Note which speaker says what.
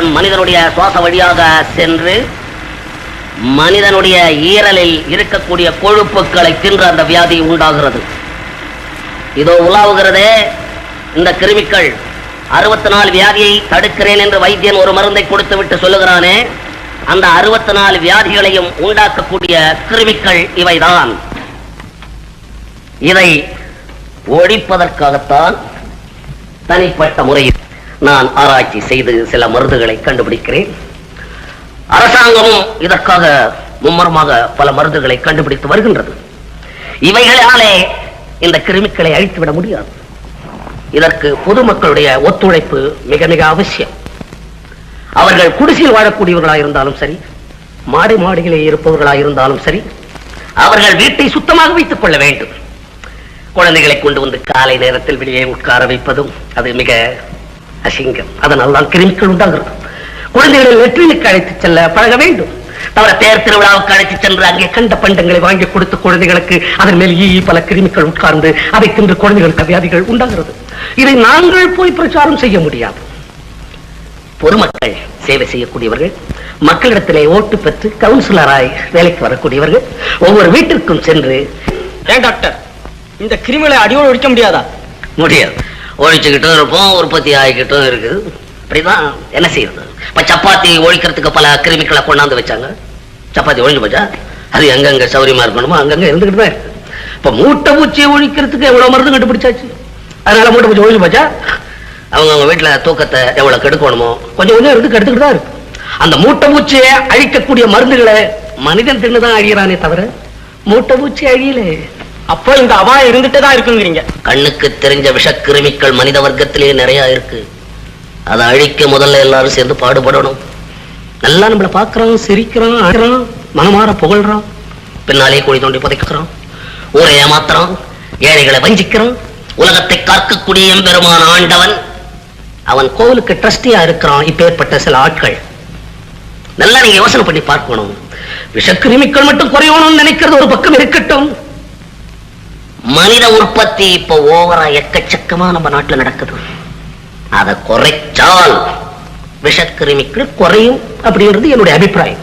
Speaker 1: மனிதனுடைய சுவாச வழியாக சென்று மனிதனுடைய ஈரலில் இருக்கக்கூடிய கொழுப்புக்களை தின்று அந்த வியாதி உண்டாகிறது. இதோ உலாவுகிறதே இந்த கிருமிகள். அறுபத்தி நாலு வியாதியை தடுக்கிறேன் என்று வைத்தியன் ஒரு மருந்தை கொடுத்து விட்டு சொல்லுகிறானே அந்த அறுபத்தி நாலு வியாதிகளையும் உண்டாக்கக்கூடிய கிருமிகள் இவைதான். இதை ஒழிப்பதற்காகத்தான் தனிப்பட்ட முறையில் நான் ஆராய்ச்சி செய்து சில மருந்துகளை கண்டுபிடிக்கிறேன். அரசாங்கமும் இதற்காக மும்மரமாக பல மருந்துகளை கண்டுபிடித்து வருகின்றது. இவைகளாலே இந்த கிருமிகளை அழித்துவிட முடியாது. இதற்கு பொதுமக்களுடைய ஒத்துழைப்பு மிக மிக அவசியம். அவர்கள் குடிசையில் வாழக்கூடியவர்களாக இருந்தாலும் சரி மாடி மாடிகளே இருப்பவர்களாக இருந்தாலும் சரி அவர்கள் வீட்டை சுத்தமாக வைத்துக் கொள்ள வேண்டும். குழந்தைகளை கொண்டு வந்து காலை நேரத்தில் வெளியே உட்கார வைப்பதும் அது மிக அசிங்கம். அதனால் தான் கிருமிகள் உண்டாகிறது. குழந்தைகளை லெட்ரினுக்கு அழைத்துச் செல்ல பழக வேண்டும். தவிர தேர் திருவிழாவுக்கு அழைத்துச் சென்று அங்கே கண்ட பண்டங்களை வாங்கி கொடுத்து குழந்தைகளுக்கு அதன் மேல் ஈ பல கிருமிகள் உட்கார்ந்து அதை தின்று குழந்தைகளுக்கு வியாதிகள் உண்டாகிறது. இதை நாங்கள் போய் பிரச்சாரம் செய்ய முடியாது. பொதுமக்கள் சேவை செய்யக்கூடியவர்கள் மக்களிடத்திலே ஓட்டு பெற்று கவுன்சிலராய் வேலைக்கு வரக்கூடியவர்கள் ஒவ்வொரு வீட்டிற்கும் சென்று
Speaker 2: ஏன் டாக்டர்? இந்த கிருமிகளை அடியோடு ஒழிக்க முடியாதா?
Speaker 1: முடியாது. ஒழிச்சுக்கிட்டும் இருப்போம் உற்பத்தி ஆகிக்கிட்டும் இருக்குது. அப்படிதான் என்ன செய்யறது? இப்போ சப்பாத்தி ஒழிக்கிறதுக்கு பல கிருமிகளை கொண்டாந்து வச்சாங்க. சப்பாத்தி ஒழிஞ்சு போச்சா? அது எங்கெங்க சௌரியமா இருக்கணுமோ அங்கங்க இருந்துகிட்டு தான் இருக்கு. இப்போ மூட்டை பூச்சியை ஒழிக்கிறதுக்கு எவ்வளோ மருந்து கண்டுபிடிச்சாச்சு? அதனால மூட்டை பூச்சி ஒழிஞ்சு போச்சா? அவங்க அவங்க வீட்டில் தூக்கத்தை எவ்வளோ கெடுக்கணுமோ கொஞ்சம் கொஞ்சம் இருந்து கெடுத்துக்கிட்டு தான் இருக்கு. அந்த மூட்டை பூச்சியை அழிக்கக்கூடிய மருந்துகளை மனிதன் தின்னுதான் அழிகிறானே தவிர மூட்டை பூச்சி அழியலே.
Speaker 2: அப்போ இந்த அபாயம் இருந்துட்டே தான் இருக்குங்கிறீங்க.
Speaker 1: கண்ணுக்கு தெரிஞ்ச விஷக்கிருமிகள் மனித வர்க்கத்திலேயே நிறைய இருக்கு. அதை அழிக்க முதல்ல எல்லாரும் சேர்ந்து பாடுபடணும். நல்லா நம்மள பாக்குறான் சிரிக்கிறான் அழறான் மனமாற புகழ்றான். பின்னாலே குழி தோண்டி புதைக்கிறான். ஊரை ஏமாத்துறான் ஏழைகளை வஞ்சிக்கிறான். உலகத்தை காக்கக்கூடிய எம்பெருமான ஆண்டவன். அவன் கோவிலுக்கு ட்ரஸ்டியா இருக்கிறான் இப்பேற்பட்ட சில ஆட்கள். நல்லா நீங்க யோசனை பண்ணி பார்க்கணும். விஷக்கிருமிகள் மட்டும் குறையணும்னு நினைக்கிறது ஒரு பக்கம் இருக்கட்டும். மனித உற்பத்தி இப்ப ஓவரா எக்கச்சக்கமா நம்ம நாட்டுல நடக்குது. அதை குறைச்சால் விஷக்கிருமிக்கு குறையும் அப்படிங்கிறது என்னுடைய அபிப்பிராயம்.